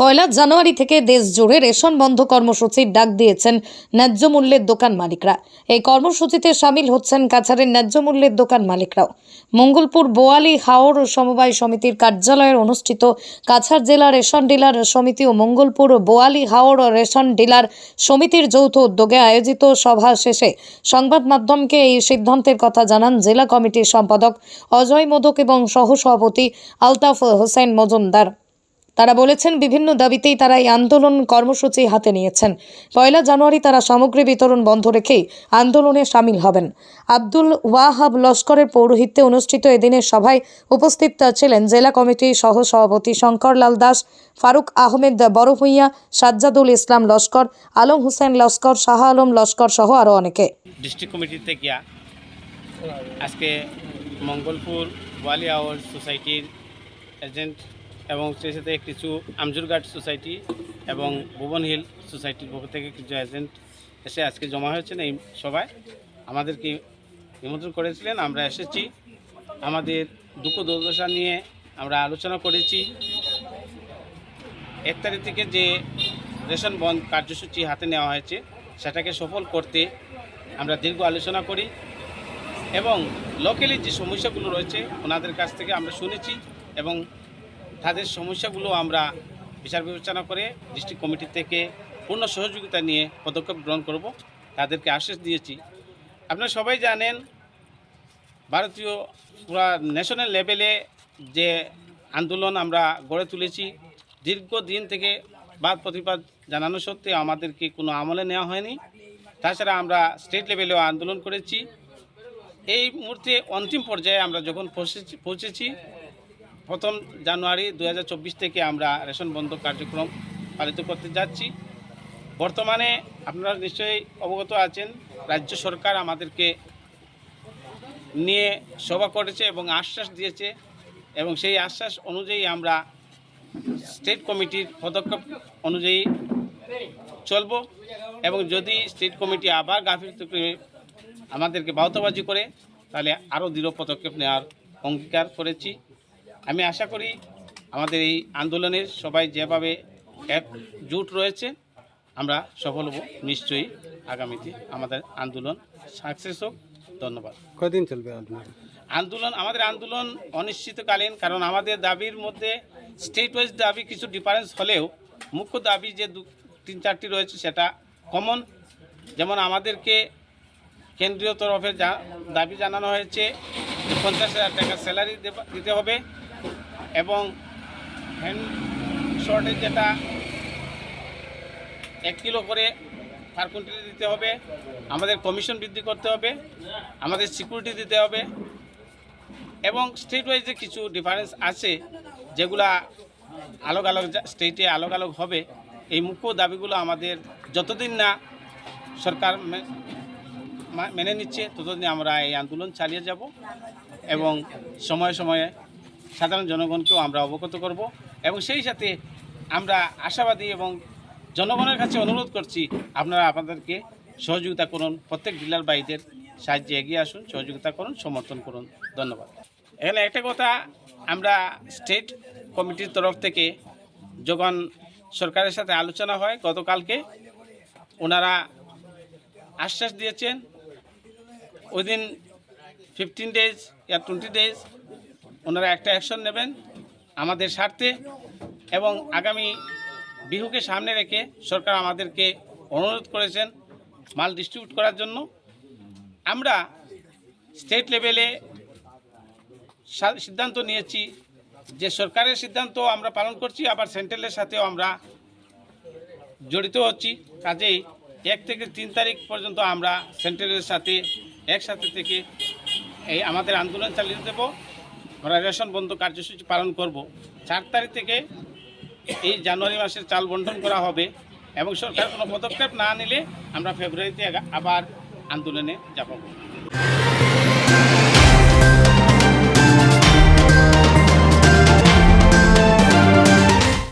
পয়লা জানুয়ারি থেকে দেশ জুড়ে রেশন বন্ধ কর্মসূচির ডাক দিয়েছেন ন্যায্য মূল্যের দোকান মালিকরা। এই কর্মসূচিতে সামিল হচ্ছেন কাছাড়ের ন্যায্য মূল্যের দোকান মালিকরাও। মঙ্গলপুর বোয়ালি হাওর সমবায় সমিতির কার্যালয়ের অনুষ্ঠিত কাছাড় জেলা রেশন ডিলার সমিতি ও মঙ্গলপুর বোয়ালি হাওর রেশন ডিলার সমিতির যৌথ উদ্যোগে আয়োজিত সভা শেষে সংবাদ মাধ্যমকে এই সিদ্ধান্তের কথা জানান জেলা কমিটির সম্পাদক অজয় মোদক এবং সহসভাপতি আলতাফ হোসেন মজুমদার। তারা বলেছেন, বিভিন্ন দাবিতেই তারা এই আন্দোলন কর্মসূচি হাতে নিয়েছেন। পয়লা জানুয়ারি তারা সামগ্রী বিতরণ বন্ধ রেখেই আন্দোলনে সামিল হবেন। আব্দুল ওয়াহাব লস্করের পৌরোহিত্যে অনুষ্ঠিত এদিনের সভায় উপস্থিত ছিলেন জেলা কমিটির সহ সভাপতি শঙ্করলাল দাস, ফারুক আহমেদ বড়ভূঁইয়া, সাজ্জাদুল ইসলাম লস্কর, আলম হোসেন লস্কর, শাহ আলম লস্কর সহ আরও অনেকে। ডিস্ট্রিক্ট কমিটির থেকে আজকে মঙ্গলপুর ওয়ালি আওয়ার সোসাইটির এজেন্ট এবং সেই সাথে কিছু আমজুরঘাট সোসাইটি এবং ভুবন হিল সোসাইটির পক্ষ থেকে কিছু এজেন্ট এসে আজকে জমা হয়েছেন এই সভায়। আমাদেরকে নিমন্ত্রণ করেছিলেন। আমরা এসেছি। আমাদের দুঃখ দুর্দশা নিয়ে আমরা আলোচনা করেছি। এক তারিখ থেকে যে রেশন বন্ধ কার্যসূচি হাতে নেওয়া হয়েছে, সেটাকে সফল করতে আমরা দীর্ঘ আলোচনা করি এবং লোকালি যে সমস্যাগুলো রয়েছে, ওনাদের কাছ থেকে আমরা শুনেছি এবং তাদের সমস্যাগুলো আমরা বিচার বিবেচনা করে ডিস্ট্রিক্ট কমিটি থেকে পূর্ণ সহযোগিতা নিয়ে পদক্ষেপ গ্রহণ করব। তাদেরকে আশ্বাস দিয়েছি। আপনারা সবাই জানেন, ভারতীয় পুরা ন্যাশনাল লেভেলে যে আন্দোলন আমরা গড়ে তুলেছি, দীর্ঘদিন থেকে বাদ প্রতিবাদ জানানো সত্ত্বেও আমাদেরকে কোনো আমলে নেওয়া হয়নি। তাছাড়া আমরা স্টেট লেভেলেও আন্দোলন করেছি। এই মুহূর্তে অন্তিম পর্যায়ে আমরা যখন পৌঁছেছি পৌঁছেছি প্রথম জানুয়ারি দু হাজার চব্বিশ থেকে আমরা রেশন বন্ধ কার্যক্রম পালিত করতে যাচ্ছি। বর্তমানে আপনারা নিশ্চয়ই অবগত আছেন, রাজ্য সরকার আমাদেরকে নিয়ে সভা করেছে এবং আশ্বাস দিয়েছে এবং সেই আশ্বাস অনুযায়ী আমরা স্টেট কমিটির পদক্ষেপ অনুযায়ী চলব এবং যদি স্টেট কমিটি আবার গাফিলতি আমাদেরকে বাহতবাজি করে, তাহলে আরও দৃঢ় পদক্ষেপ নেওয়ার অঙ্গীকার করেছি। আমি আশা করি আমাদের এই আন্দোলনের সবাই যেভাবে একজুট রয়েছে আমরা সফল হব নিশ্চয়ই আগামীতে আমাদের আন্দোলন সাকসেস হোক। ধন্যবাদ। কদিন চলবে আন্দোলন আমাদের আন্দোলন অনিশ্চিতকালীন কারণ আমাদের দাবির মধ্যে স্টেট ওয়াইজ দাবি কিছু ডিফারেন্স হলেও মুখ্য দাবি যে দু তিন চারটি রয়েছে সেটা কমন যেমন আমাদেরকে কেন্দ্রীয় তরফে যা দাবি জানানো হয়েছে পঞ্চাশ হাজার টাকা স্যালারি দিতে হবে। এবং হ্যান্ড শর্টেজ যেটা, এক কিলো করে কুইন্টালে দিতে হবে। আমাদের কমিশন বৃদ্ধি করতে হবে। আমাদের সিকিউরিটি দিতে হবে। এবং স্টেট ওয়াইজে কিছু ডিফারেন্স আছে, যেগুলা আলোক আলোক স্টেটে আলোক আলোক হবে, এই মুখ্য দাবিগুলো আমাদের যতদিন না সরকার মেনে নিচ্ছে, ততদিন আমরা এই আন্দোলন চালিয়ে যাব। এবং সময়ে সময়ে সাধারণ জনগণকেও আমরা অবগত করব এবং সেই সাথে আমরা আশাবাদী এবং জনগণের কাছে অনুরোধ করছি, আপনারা আপনাদেরকে সহযোগিতা করুন, প্রত্যেক ডিলার ভাইদের সাহায্যে এগিয়ে আসুন, সহযোগিতা করুন, সমর্থন করুন। ধন্যবাদ। এখানে একটা কথা আমরা স্টেট কমিটির তরফ থেকে যখন সরকারের সাথে আলোচনা হয়, গতকালকে ওনারা আশ্বাস দিয়েছেন ওই দিন ফিফটিন ডেজ ইয়া টোয়েন্টি ডেজ ওনারা একটা অ্যাকশন নেবেন আমাদের স্বার্থে এবং আগামী বিহুকে সামনে রেখে সরকার আমাদেরকে অনুরোধ করেছেন মাল ডিস্ট্রিবিউট করার জন্য। আমরা স্টেট লেভেলে সিদ্ধান্ত নিয়েছি যে সরকারের সিদ্ধান্ত আমরা পালন করছি, আবার সেন্ট্রালের সাথেও আমরা জড়িত হচ্ছি। কাজেই এক থেকে তিন তারিখ পর্যন্ত আমরা সেন্ট্রালের সাথে, একসাথে থেকে এই আমাদের আন্দোলন চালিয়ে দেব। আমরা রেশন বন্ধ কার্যসূচি পালন করব। চার তারিখ থেকে এই জানুয়ারি মাসের চাল বন্টন করা হবে এবং সরকার কোনো পদক্ষেপ না নিলে আমরা ফেব্রুয়ারিতে আবার আন্দোলনে যাব।